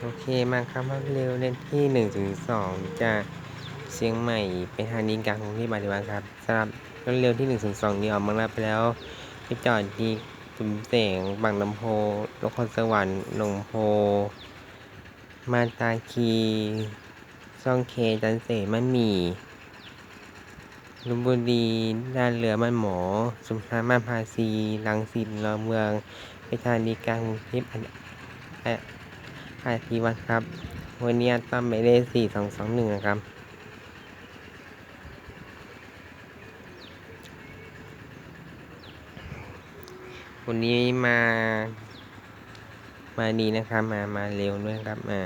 โอเคมาครับรวดเร็วเลนที่1นถึงสองจากเชียงใหม่ไปทางนิกลางกรุงทพมหานครครับสำหรับรถเร็วที่1นถึงสองนี่ออกมารับไปแล้วไปจอดที่ขุนแสงบางลำโพนครสวรรค์หนองโพ มาตาคีช่องเคจันเสมันมีลุมบุรีด้านเรือมันหมอสุมทานมาภาซีลังสิตรอเมืองไปทางนิกลางกรุงเทพ อันอันอาทีวันครับวันนี้ตั้มไปได้สี่สองสองหนึ่งนะครับ วันนี้มา มาดีนะครับ มา มาเร็วด้วยครับ มา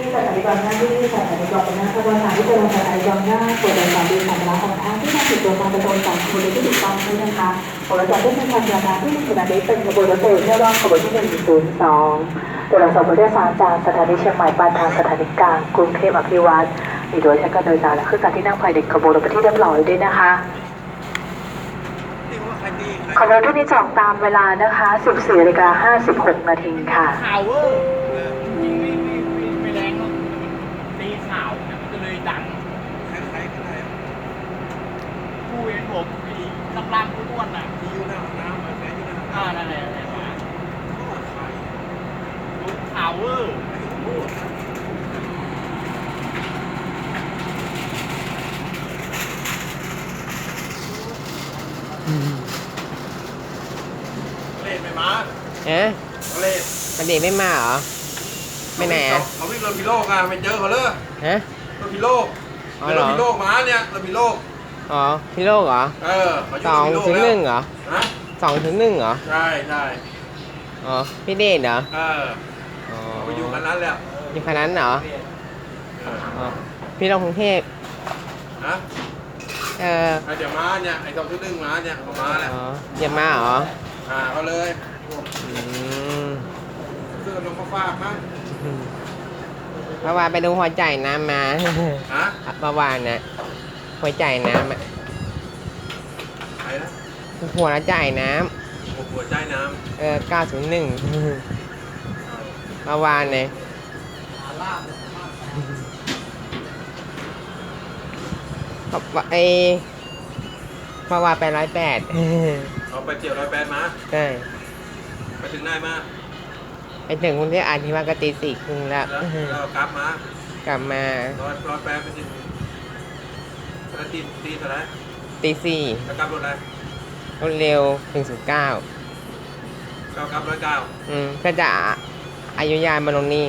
ที่สถานีบางหน้าที่สถานีบางหน้าขบวนการที่จะลงสถานีบางหน้าตรวจสอบดูสัญลักษณ์ ของทางที่มาผิดตัวการประจำจากคนที่ถูกต้องด้วยนะคะขบวนการที่เป็นการยานาที่มีขนาดนี้เป็นขบวนรถเมล์เที่ยวรอบขบวนที่หนึ่งศูนย์สองตรวจสอบผู้โดยสารจากสถานีเชียงใหม่ปายทางสถานีกลางกรุงเทพอภิวัตรมีโดยใช้การโดยสารและเครื่องการที่นั่งภายในขบวนรถเป็นที่เรียบร้อยด้วยนะคะขบวนที่นี้จะออกตามเวลานะคะ 14นาฬิกา56นาทีค่ะ ข่าวเวอร์จริงไม่ไม่ไม่ไม่แรงหรอกตีข่าวเนี่ยมันก็เลยดังผู้เห็นผมมีนักล่างผู้อ้วนน่ะอ่านั่นแหละนั่นแหละมารู้ข่าวเวอร์ เล่นไม่มาเอ๊ะเล่นประเด็กไม่มาเหรอ ไม่ไหนอะเขาวิ่งรถพิโลกอะไม่เจอเขาเลยฮะ รถพิโลกอ๋อเป็นเหรรอถพิโลกมาเนี่ยรถพิโลกอ๋อพี่โลกเหรอเออเขาสองยู่ถึงรถพิโลกหนึ่งเหรอฮะสองถึงหนึ่งเหรอ ใช่ใช่อ๋อ พี่เดชเหรอ เอออ๋อเขาไปอยู่กันนั้นแล้วอยู่คันนั้นเหรอ เอออ๋อ พี่ลงกรุงเทพ ฮะเออไอ้เดี๋ยวมาเนี่ยไอ้สองที่หนึ่งมาเนี่ยเขามาแล้วอ๋ออย่ามาเหรอหาเขาเลย อืมเสื้อลงมาฝากมั้งเมื่อวานไปดูหัวใจายน้ำมาฮะเมื่อวานนะหัวใจายน้ำอะใครนะหัวละจ่ายน้หัวใจน้ำเออ901ำเมื่อวานเนี่ยเขาบอกไอเมื่อวานไปร้อยแปดเอาไปเจียวร้อยแปดมา ใช่ไป ถึงได้มาไปถึงกรุงเทพอาทิตย์ว่ากตีสี่ครึ่งแล้วแล้วแล้วกลับมากลับมาร้อยร้อยแปดไปถึงแล้วตีตีเท่าไหรตีสี่แล้วกลับรถอะไรรถเร็วถึงสุดเก้าเก้ากลับร้อยเก้าอืมก็จะอายุยามาลงนี่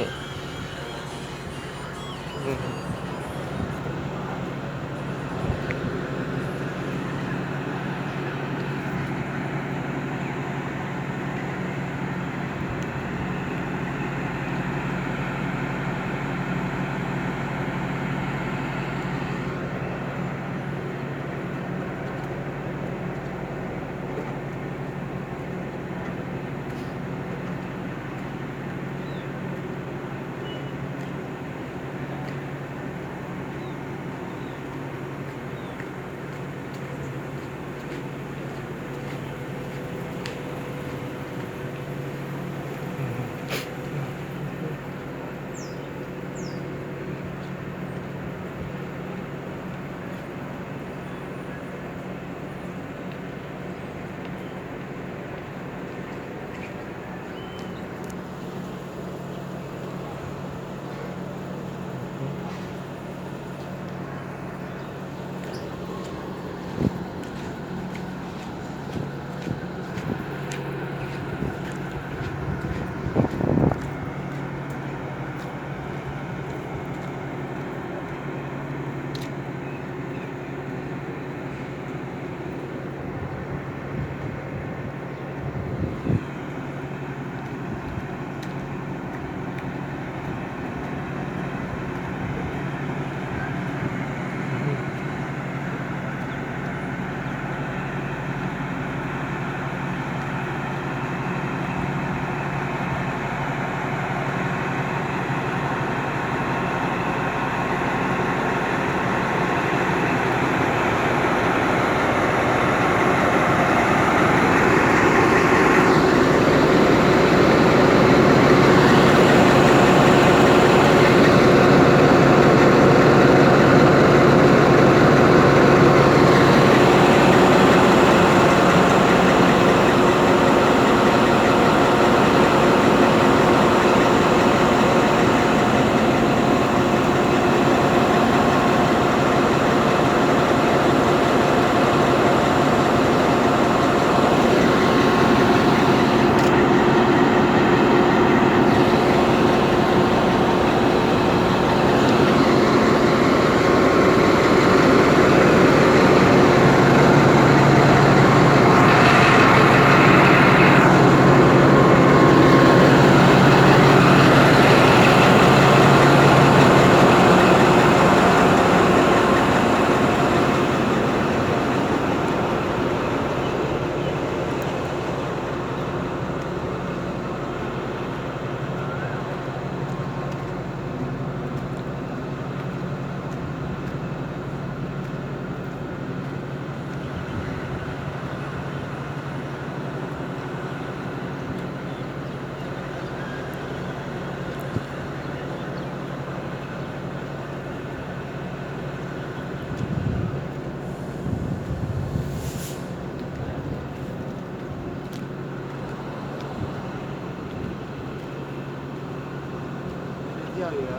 เหลือ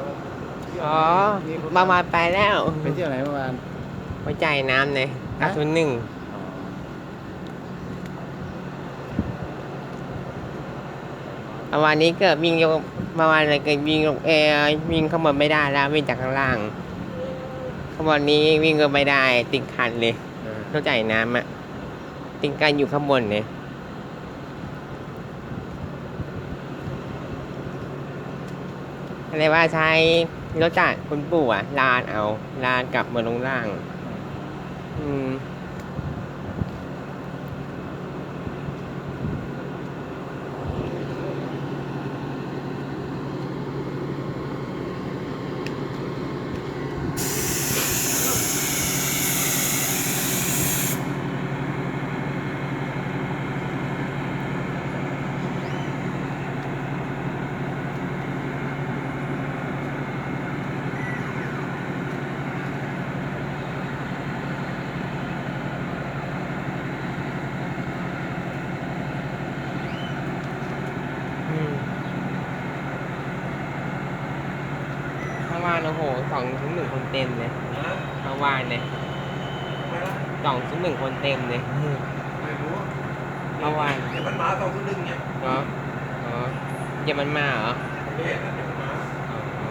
อ๋อเมื่อวานไปแล้วไปเที่ยวไหนเมื่อวานไปจ่ายน้ำเลยฮะกาทุนหนึ่งเมื่อวานนี้เกิดวิ่งยกเมื่อวานเลยเกิดวิ่งยกเออวิ่งข้างบนไม่ได้แล้ววิ่งจากข้างล่างข้างบนนี้วิ่งก็ไม่ได้ติดขันเลยเออต้องจ่ายน้ำอะติดกันอยู่ข้างบนเนี่ย อะไรว่าใช้รถจักรคุณปู่อะลานเอาลานกลับมาลงล่าง อืมานโอ้โหสองถึงหนึ่งคนเต็มเลยนะเมื่อวานเนี่ยไม่ละสองถึงหนึ่งคนเต็มเลยไม่รู้เมื่อวานเดี๋ยวมันมาสองทุ่มหนึ่งเนี่ยเนาะอ๋อเดี๋ยวมันมาเหรอเดี๋ยวเดี๋ยวมันมาอ๋อ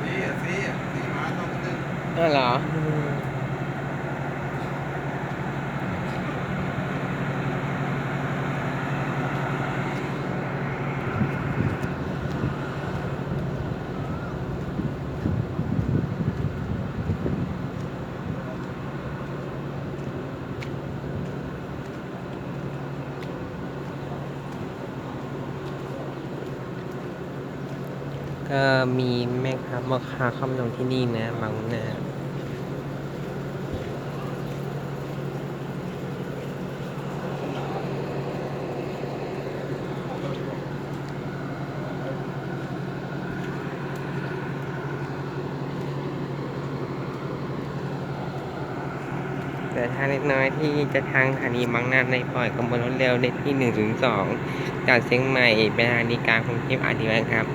ซีอะซีอะซีมาสองทุ่มหนึ่งนั่นเหรอ ก็มีแม่ค้าพ่อค้าเข้ามาลงที่นี่นะบางนาแต่ทางเล็กน้อยที่จะทางสถานีบางนาในปล่อยขบวนรถเร็วเลขที่หนึ่งถึงสองจากเชียงใหม่ไปทางนีกลางกรุงเทพอาทิวัครับ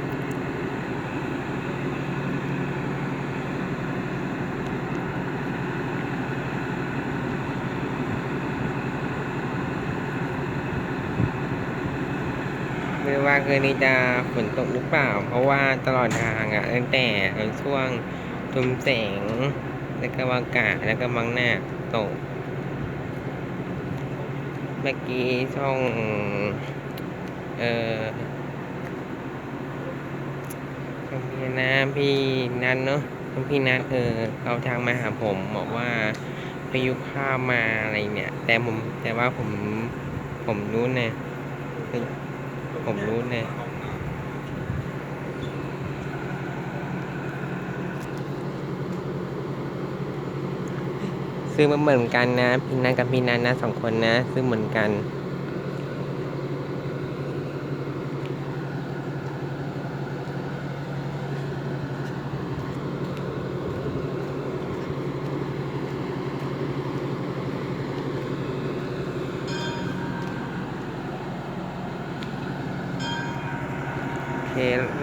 ไม่ ว่าคืนนี้จะฝนตกหรือเปล่า เพราะว่าตลอดทางอะตั้งแต่ช่วงทุมแสง แล้วก็วากาแล้วก็บางหน้าตก เมื่อกี้ช่องเออช่องพี่นะพี่นันเนาะช่องพี่นันเออเขาทางมาหาผมบอกว่าพายุข้ามมาอะไรเนี่ย แต่ผมแต่ว่าผมผมรู้นะ ผมรู้เนี่ยซื้อมาเหมือนกันนะ พี่นันกับพี่นันนะสองคนนะ ซื้อเหมือนกัน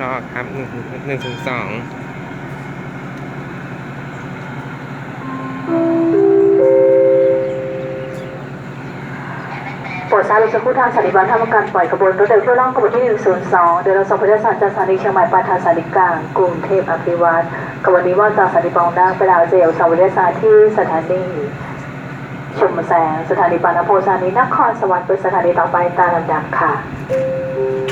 รอครับหนึ่งหนึ่งถึงสองโปรดทราบอีกสักครู่ทางสถานีบางทำการปล่อยขบวนรถเร็วเที่ยวล่องขบวนที่ 102 เดี๋ยวเราส่งผู้โดยสารจากสถานีเชียงใหม่ปลายทางสถานีกลางกรุงเทพอภิวัตรขบวนนี้ว่าจากสถานีบางนาไปดาวเจลสาวผู้โดยสารที่สถานีชุมแสง สถานีบางนาโพสถานีนครสวรรค์เป็นสถานีต่อไปตามลำดับค่ะ